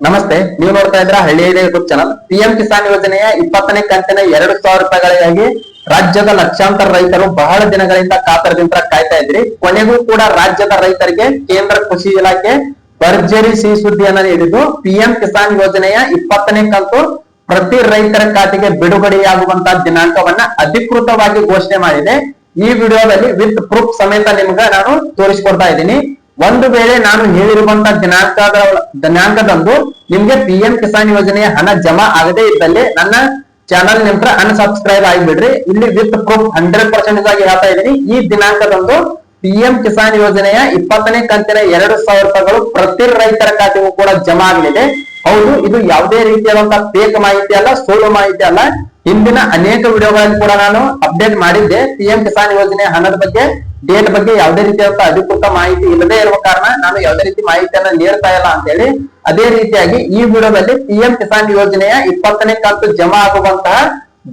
ನಮಸ್ತೆ, ನೀವು ನೋಡ್ತಾ ಇದ್ರ ಹಳ್ಳಿ ಯೂಟ್ಯೂಬ್ ಚಾನಲ್ ಪಿಎಂ ಕಿಸಾನ್ ಯೋಜನೆಯ ಇಪ್ಪತ್ತನೇ ಕಂತಿನ ಎರಡು ಸಾವಿರ ರೂಪಾಯಿಗಳಿಗಾಗಿ ರಾಜ್ಯದ ಲಕ್ಷಾಂತರ ರೈತರು ಬಹಳ ದಿನಗಳಿಂದ ಕಾತರದಿಂದ ಕಾಯ್ತಾ ಇದ್ರಿ ಕೊನೆಗೂ ಕೂಡ ರಾಜ್ಯದ ರೈತರಿಗೆ ಕೇಂದ್ರ ಕೃಷಿ ಇಲಾಖೆ ಭರ್ಜರಿ ಸಿ ಸುದ್ದಿಯನ್ನ ನೀಡಿದ್ದು. ಪಿಎಂ ಕಿಸಾನ್ ಯೋಜನೆಯ ಇಪ್ಪತ್ತನೇ ಕಂತು ಪ್ರತಿ ರೈತರ ಖಾತೆಗೆ ಬಿಡುಗಡೆಯಾಗುವಂತಹ ದಿನಾಂಕವನ್ನ ಅಧಿಕೃತವಾಗಿ ಘೋಷಣೆ ಮಾಡಿದೆ. ಈ ವಿಡಿಯೋದಲ್ಲಿ ವಿತ್ ಪ್ರೂಫ್ ಸಮೇತ ನಿಮ್ಗೆ ನಾನು ತೋರಿಸಿಕೊಡ್ತಾ ಇದ್ದೀನಿ. ಒಂದು ವೇಳೆ ನಾನು ಹೇಳಿರುವಂತ ದಿನಾಂಕದ ದಿನಾಂಕದಂದು ನಿಮ್ಗೆ ಪಿ ಎಂ ಕಿಸಾನ್ ಯೋಜನೆಯ ಹಣ ಜಮಾ ಆಗದೇ ಇದ್ದಲ್ಲಿ ನನ್ನ ಚಾನಲ್ ನಿಂತ್ರ ಅನ್ಸಬ್ಸ್ಕ್ರೈಬ್ ಆಗಿಬಿಡ್ರಿ. ಇಲ್ಲಿ ವಿತ್ ಪ್ರೂಫ್ ಹಂಡ್ರೆಡ್ ಪರ್ಸೆಂಟ್ ಆಗಿ ಹೇಳ್ತಾ ಇದ್ದೀನಿ. ಈ ದಿನಾಂಕದಂದು ಪಿ ಎಂ ಕಿಸಾನ್ ಯೋಜನೆಯ ಇಪ್ಪತ್ತನೇ ಕಂತಿನ ಎರಡು ಸಾವಿರ ರೂಪಾಯಿಗಳು ಪ್ರತಿ ರೈತರ ಖಾತೆಗೂ ಕೂಡ ಜಮಾ ಆಗಲಿದೆ. ಹೌದು, ಇದು ಯಾವುದೇ ರೀತಿಯಾದಂತಹ ಫೇಕ್ ಮಾಹಿತಿ ಅಲ್ಲ ಸುಳ್ಳು ಮಾಹಿತಿ ಅಲ್ಲ. ಹಿಂದಿನ ಅನೇಕ ವಿಡಿಯೋಗಳಲ್ಲಿ ಕೂಡ ನಾನು ಅಪ್ಡೇಟ್ ಮಾಡಿದ್ದೆ. ಪಿಎಂ ಕಿಸಾನ್ ಯೋಜನೆ ಹಣದ ಬಗ್ಗೆ ಡೇಟ್ ಬಗ್ಗೆ ಯಾವುದೇ ರೀತಿಯಾದಂತಹ ಅಧಿಕೃತ ಮಾಹಿತಿ ಇಲ್ಲದೆ ಇರುವ ಕಾರಣ ನಾನು ಯಾವುದೇ ರೀತಿ ಮಾಹಿತಿಯನ್ನ ನೀಡ್ತಾ ಇಲ್ಲ ಅಂತ ಹೇಳಿ, ಅದೇ ರೀತಿಯಾಗಿ ಈ ವಿಡಿಯೋದಲ್ಲಿ ಪಿಎಂ ಕಿಸಾನ್ ಯೋಜನೆಯ ಇಪ್ಪತ್ತನೇ ಕಂತು ಜಮಾ ಆಗುವಂತಹ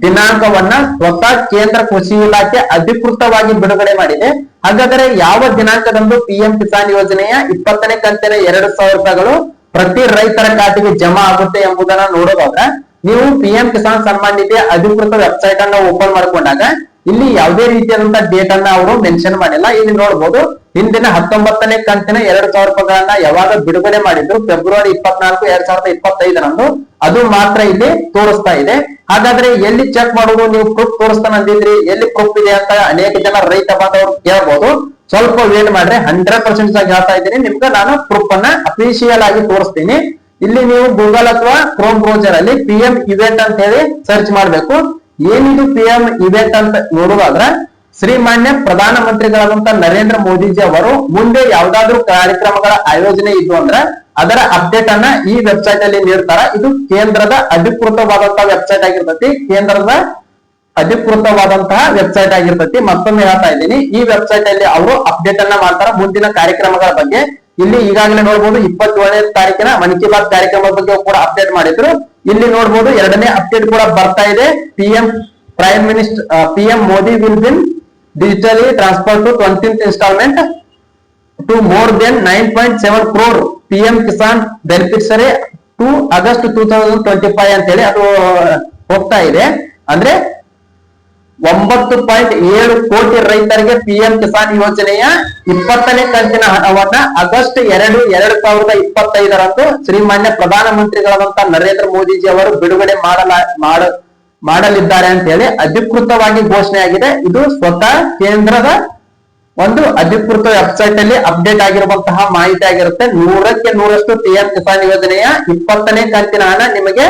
ದಿನಾಂಕವನ್ನ ಸ್ವತಃ ಕೇಂದ್ರ ಕೃಷಿ ಇಲಾಖೆ ಅಧಿಕೃತವಾಗಿ ಬಿಡುಗಡೆ ಮಾಡಿದೆ. ಹಾಗಾದರೆ ಯಾವ ದಿನಾಂಕದಂದು ಪಿಎಂ ಕಿಸಾನ್ ಯೋಜನೆಯ ಇಪ್ಪತ್ತನೇ ಕಂತಿನ ಎರಡು ಸಾವಿರ ರೂಪಾಯಿಗಳು ಪ್ರತಿ ರೈತರ ಖಾತೆಗೆ ಜಮಾ ಆಗುತ್ತೆ ಎಂಬುದನ್ನ ನೋಡೋದಾದ್ರೆ, ನೀವು ಪಿಎಂ ಕಿಸಾನ್ ಸನ್ಮಾನ್ ನಿಧಿಯ ಅಧಿಕೃತ ವೆಬ್ಸೈಟ್ ಅನ್ನ ಓಪನ್ ಮಾಡ್ಕೊಂಡಾಗ ಇಲ್ಲಿ ಯಾವುದೇ ರೀತಿಯಾದಂತಹ ಡೇಟ್ ಅನ್ನ ಅವರು ಮೆನ್ಷನ್ ಮಾಡಿಲ್ಲ. ಇಲ್ಲಿ ನೋಡಬಹುದು ಹಿಂದಿನ ಹತ್ತೊಂಬತ್ತನೇ ಕಂತಿನ ಎರಡ್ ಸಾವಿರ ರೂಪಾಯಿಗಳನ್ನ ಯಾವಾಗ ಬಿಡುಗಡೆ ಮಾಡಿದ್ರು? ಫೆಬ್ರವರಿ ಇಪ್ಪತ್ನಾಲ್ಕು, ಎರಡ್ ಸಾವಿರದ ಇಪ್ಪತ್ತೈದರಂದು. ಅದು ಮಾತ್ರ ಇಲ್ಲಿ ತೋರಿಸ್ತಾ ಇದೆ. ಹಾಗಾದ್ರೆ ಎಲ್ಲಿ ಚೆಕ್ ಮಾಡೋದು ನೀವು ಪ್ರೂಫ್ ತೋರಿಸ್ತಾನ ಅಂದಿದ್ರಿ. ಎಲ್ಲಿ ಪ್ರೂಫ್ ಇದೆ ಅಂತ ಅನೇಕ ಜನ ರೈತ ಬಾಂಧವರು ಕೇಳಬಹುದು ಸ್ವಲ್ಪ ವೇಟ್ ಮಾಡ್ರೆ. ಹಂಡ್ರೆಡ್ ಪರ್ಸೆಂಟ್ ಆಗಿ ಹೇಳ್ತಾ ಇದ್ದೀನಿ. ನಿಮ್ಗೆ ನಾನು ಪ್ರೂಫ್ ಅನ್ನ ಅಫಿಷಿಯಲ್ ಆಗಿ ತೋರಿಸ್ತೀನಿ. ಇಲ್ಲಿ ನೀವು ಗೂಗಲ್ ಅಥವಾ ಕ್ರೋಮ್ ಬ್ರೌಸರ್ ಅಲ್ಲಿ ಪಿ ಎಂ ಇವೆಂಟ್ ಅಂತ ಹೇಳಿ ಸರ್ಚ್ ಮಾಡ್ಬೇಕು. ಏನಿದು ಪಿ ಎಂ ಇವೆಂಟ್ ಅಂತ ನೋಡುವಾದ್ರ ಶ್ರೀಮಾನ್ಯ ಪ್ರಧಾನ ಮಂತ್ರಿಗಳಾದಂತ ನರೇಂದ್ರ ಮೋದಿಜಿ ಅವರು ಮುಂದೆ ಯಾವ್ದಾದ್ರು ಕಾರ್ಯಕ್ರಮಗಳ ಆಯೋಜನೆ ಇದ್ದು ಅಂದ್ರ ಅದರ ಅಪ್ಡೇಟ್ ಅನ್ನ ಈ ವೆಬ್ಸೈಟ್ ಅಲ್ಲಿ ನೀಡ್ತಾರ. ಇದು ಕೇಂದ್ರದ ಅಧಿಕೃತವಾದಂತಹ ವೆಬ್ಸೈಟ್ ಆಗಿರ್ತತಿ. ಕೇಂದ್ರದ ಅಧಿಕೃತವಾದಂತಹ ವೆಬ್ಸೈಟ್ ಆಗಿರ್ತತಿ. ಮತ್ತೊಮ್ಮೆ ಹೇಳ್ತಾ ಇದ್ದೀನಿ, ಈ ವೆಬ್ಸೈಟ್ ಅಲ್ಲಿ ಅವರು ಅಪ್ಡೇಟ್ ಅನ್ನ ಮಾಡ್ತಾರ. ಮುಂದಿನ ಕಾರ್ಯಕ್ರಮಗಳ ಬಗ್ಗೆ ಇಲ್ಲಿ ಈಗಾಗಲೇ ನೋಡಬಹುದು ಇಪ್ಪತ್ತೇಳನೇ ತಾರೀಕಿನ ಮನ್ ಕಿ ಬಾತ್ ಕಾರ್ಯಕ್ರಮದ ಬಗ್ಗೆ ಕೂಡ ಅಪ್ಡೇಟ್ ಮಾಡಿದ್ರು. ಇಲ್ಲಿ ನೋಡಬಹುದು ಎರಡನೇ ಅಪ್ಡೇಟ್ ಕೂಡ ಬರ್ತಾ ಇದೆ. PM prime minister PM Modi will be digitally transfer to twenty instalment to more than nine point seven crore PM Kisan beneficiary to August two thousand twenty five ಅಂತ ಹೇಳಿ ಅದು ಹೋಗ್ತಾ ಇದೆ. ಅಂದ್ರೆ ಒಂಬತ್ತು ಪಾಯಿಂಟ್ ಏಳು ಕೋಟಿ ರೈತರಿಗೆ ಪಿಎಂ ಕಿಸಾನ್ ಯೋಜನೆಯ ಇಪ್ಪತ್ತನೇ ಕಂತಿನ ಹಣವನ್ನ ಆಗಸ್ಟ್ ಎರಡು, ಎರಡ್ ಸಾವಿರದ ಇಪ್ಪತ್ತೈದರಂದು ಶ್ರೀಮಾನ್ಯ ಪ್ರಧಾನ ಮಂತ್ರಿಗಳಾದಂತ ನರೇಂದ್ರ ಮೋದಿಜಿ ಅವರು ಬಿಡುಗಡೆ ಮಾಡಲ, ಮಾಡ, ಮಾಡಲಿದ್ದಾರೆ ಅಂತ ಹೇಳಿ ಅಧಿಕೃತವಾಗಿ ಘೋಷಣೆ ಆಗಿದೆ. ಇದು ಸ್ವತಃ ಕೇಂದ್ರದ ಒಂದು ಅಧಿಕೃತ ವೆಬ್ಸೈಟ್ ಅಲ್ಲಿ ಅಪ್ಡೇಟ್ ಆಗಿರುವಂತಹ ಮಾಹಿತಿ ಆಗಿರುತ್ತೆ. ನೂರಕ್ಕೆ ನೂರಷ್ಟು ಪಿಎಂ ಕಿಸಾನ್ ಯೋಜನೆಯ ಇಪ್ಪತ್ತನೇ ಕಂತಿನ ಹಣ ನಿಮಗೆ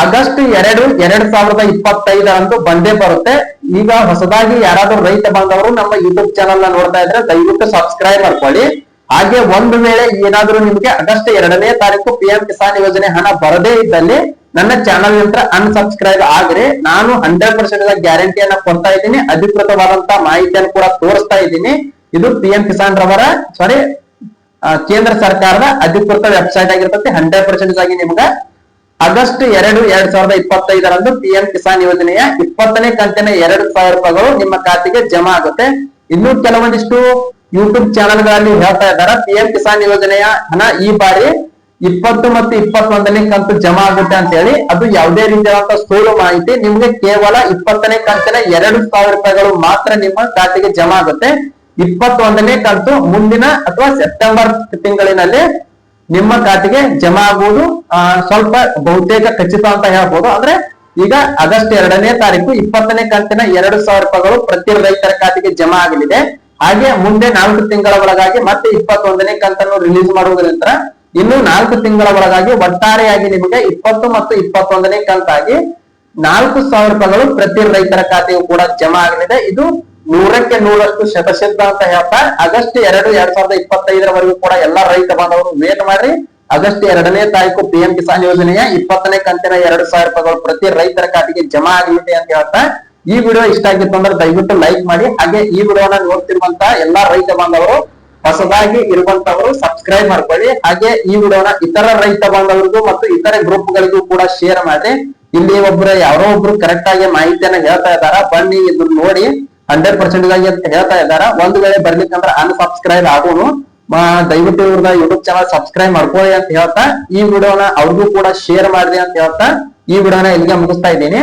ಆಗಸ್ಟ್ ಎರಡು, ಎರಡ್ ಸಾವಿರದ ಇಪ್ಪತ್ತೈದರಂದು ಬಂದೇ ಬರುತ್ತೆ. ಈಗ ಹೊಸದಾಗಿ ಯಾರಾದ್ರೂ ರೈತ ಬಂದವರು ನಮ್ಮ ಯೂಟ್ಯೂಬ್ ಚಾನಲ್ನ ನೋಡ್ತಾ ಇದ್ರೆ ದಯವಿಟ್ಟು ಸಬ್ಸ್ಕ್ರೈಬ್ ಮಾಡ್ಕೊಳ್ಳಿ. ಹಾಗೆ ಒಂದು ವೇಳೆ ಏನಾದ್ರೂ ನಿಮ್ಗೆ ಆಗಸ್ಟ್ ಎರಡನೇ ತಾರೀಕು ಪಿಎಂ ಕಿಸಾನ್ ಯೋಜನೆ ಹಣ ಬರದೇ ಇದ್ದಲ್ಲಿ ನನ್ನ ಚಾನಲ್ ನಂತರ ಅನ್ಸಬ್ಸ್ಕ್ರೈಬ್ ಆಗ್ರಿ ನಾನು ಹಂಡ್ರೆಡ್ ಪರ್ಸೆಂಟ್ ಗ್ಯಾರಂಟಿಯನ್ನ ಕೊಡ್ತಾ ಇದ್ದೀನಿ. ಅಧಿಕೃತವಾದಂತ ಮಾಹಿತಿಯನ್ನು ಕೂಡ ತೋರಿಸ್ತಾ ಇದ್ದೀನಿ. ಇದು ಪಿಎಂ ಕಿಸಾನ್ ರವರ ಸಾರಿ ಕೇಂದ್ರ ಸರ್ಕಾರದ ಅಧಿಕೃತ ವೆಬ್ಸೈಟ್ ಆಗಿರ್ತದೆ. ಹಂಡ್ರೆಡ್ ಪರ್ಸೆಂಟ್ ಆಗಿ ನಿಮ್ಗೆ ಆಗಸ್ಟ್ ಎರಡು, ಎರಡ್ ಸಾವಿರದ ಇಪ್ಪತ್ತೈದರಂದು ಪಿ ಎಂ ಕಿಸಾನ್ ಯೋಜನೆಯ ಇಪ್ಪತ್ತನೇ ಕಂತಿನ ಎರಡು ಸಾವಿರ ರೂಪಾಯಿಗಳು ನಿಮ್ಮ ಖಾತೆಗೆ ಜಮಾ ಆಗುತ್ತೆ. ಇನ್ನು ಕೆಲವೊಂದಿಷ್ಟು ಯೂಟ್ಯೂಬ್ ಚಾನೆಲ್ಗಳಲ್ಲಿ ಹೇಳ್ತಾ ಇದ್ದಾರೆ. ಪಿಎಂ ಕಿಸಾನ್ ಯೋಜನೆಯ ಹಣ ಈ ಬಾರಿ ಇಪ್ಪತ್ತು ಮತ್ತು ಇಪ್ಪತ್ತೊಂದನೇ ಕಂತು ಜಮಾ ಆಗುತ್ತೆ ಅಂತ ಹೇಳಿ ಅದು ಯಾವುದೇ ರೀತಿಯಾದಂತಹ ಸುಳ್ಳು ಮಾಹಿತಿ ನಿಮ್ಗೆ ಕೇವಲ ಇಪ್ಪತ್ತನೇ ಕಂತಿನ ಎರಡು ಸಾವಿರ ರೂಪಾಯಿಗಳು ಮಾತ್ರ ನಿಮ್ಮ ಖಾತೆಗೆ ಜಮಾ ಆಗುತ್ತೆ. ಇಪ್ಪತ್ತೊಂದನೇ ಕಂತು ಮುಂದಿನ ಅಥವಾ ಸೆಪ್ಟೆಂಬರ್ ತಿಂಗಳಿನಲ್ಲಿ ನಿಮ್ಮ ಖಾತೆಗೆ ಜಮಾ ಆಗುವುದು ಸ್ವಲ್ಪ ಬಹುತೇಕ ಖಚಿತ ಅಂತ ಹೇಳ್ಬೋದು. ಅಂದ್ರೆ ಈಗ ಆಗಸ್ಟ್ ಎರಡನೇ ತಾರೀಕು, ಇಪ್ಪತ್ತನೇ ಕಂತಿನ ಎರಡು ಸಾವಿರ ರೂಪಾಯಿಗಳು ಪ್ರತಿ ರೈತರ ಖಾತೆಗೆ ಜಮಾ ಆಗಲಿದೆ. ಹಾಗೆ ಮುಂದೆ ನಾಲ್ಕು ತಿಂಗಳ ಒಳಗಾಗಿ ಮತ್ತೆ ಇಪ್ಪತ್ತೊಂದನೇ ಕಂತನ್ನು ರಿಲೀಸ್ ಮಾಡುವುದರಿಂದ ಇನ್ನು ನಾಲ್ಕು ತಿಂಗಳ ಒಳಗಾಗಿ ಒಟ್ಟಾರೆಯಾಗಿ ನಿಮಗೆ ಇಪ್ಪತ್ತು ಮತ್ತು ಇಪ್ಪತ್ತೊಂದನೇ ಕಂತಾಗಿ ನಾಲ್ಕು ಸಾವಿರ ರೂಪಾಯಿಗಳು ಪ್ರತಿ ರೈತರ ಖಾತೆಗೂ ಕೂಡ ಜಮಾ ಆಗಲಿದೆ. ಇದು ನೂರಕ್ಕೆ ನೂರಷ್ಟು ಶತಸಿದ್ಧ ಅಂತ ಹೇಳ್ತಾ, ಆಗಸ್ಟ್ ಎರಡು ಎರಡ್ ಸಾವಿರದ ಇಪ್ಪತ್ತೈದರವರೆಗೂ ಕೂಡ ಎಲ್ಲಾ ರೈತ ಬಾಂಧವರು ವೇಟ್ ಮಾಡಿ ಆಗಸ್ಟ್ ಎರಡನೇ ತಾರೀಕು ಪಿಎಂ ಕಿಸಾನ್ ಯೋಜನೆಯ ಇಪ್ಪತ್ತನೇ ಕಂತಿನ ಎರಡು ಸಾವಿರ ರೂಪಾಯಿಗಳು ಪ್ರತಿ ರೈತರ ಖಾತೆಗೆ ಜಮಾ ಆಗಲಿದೆ ಅಂತ ಹೇಳ್ತಾ, ಈ ವಿಡಿಯೋ ಇಷ್ಟ ಆಗಿತ್ತು ಅಂದ್ರೆ ದಯವಿಟ್ಟು ಲೈಕ್ ಮಾಡಿ. ಹಾಗೆ ಈ ವಿಡಿಯೋನ ನೋಡ್ತಿರುವಂತ ಎಲ್ಲಾ ರೈತ ಬಾಂಧವರು, ಹೊಸದಾಗಿ ಇರುವಂತವರು ಸಬ್ಸ್ಕ್ರೈಬ್ ಮಾಡ್ಕೊಳ್ಳಿ. ಹಾಗೆ ಈ ವಿಡಿಯೋನ ಇತರ ರೈತ ಬಾಂಧವರಿಗೂ ಮತ್ತು ಇತರ ಗ್ರೂಪ್ ಗಳಿಗೂ ಕೂಡ ಶೇರ್ ಮಾಡಿ. ಇಲ್ಲಿ ಒಬ್ರು ಯಾರೋ ಒಬ್ರು ಕರೆಕ್ಟ್ ಆಗಿ ಮಾಹಿತಿಯನ್ನ ಹೇಳ್ತಾ ಇದಾರ ಬನ್ನಿ ಇದನ್ನ ನೋಡಿ. ಹಂಡ್ರೆಡ್ ಪರ್ಸೆಂಟ್ ಆಗಿ ಅಂತ ಹೇಳ್ತಾ ಇದ್ದಾರ? ಒಂದ್ ವೇಳೆ ಬರ್ಲಿಕ್ಕಂದ್ರೆ ಅನ್ಸಬ್ಸ್ಕ್ರೈಬ್ ಆಗೋನು ದಯವಿಟ್ಟು ಇವ್ರದ ಯೂಟ್ಯೂಬ್ ಚಾನಲ್ ಸಬ್ಸ್ಕ್ರೈಬ್ ಮಾಡ್ಕೊಳ್ಳಿ ಅಂತ ಹೇಳ್ತಾ, ಈ ವಿಡಿಯೋನ ಅವ್ರಿಗೂ ಕೂಡ ಶೇರ್ ಮಾಡಿದೆ ಅಂತ ಹೇಳ್ತಾ, ಈ ವಿಡಿಯೋನ ಇಲ್ಲಿಗೆ ಮುಗಿಸ್ತಾ ಇದ್ದೀನಿ.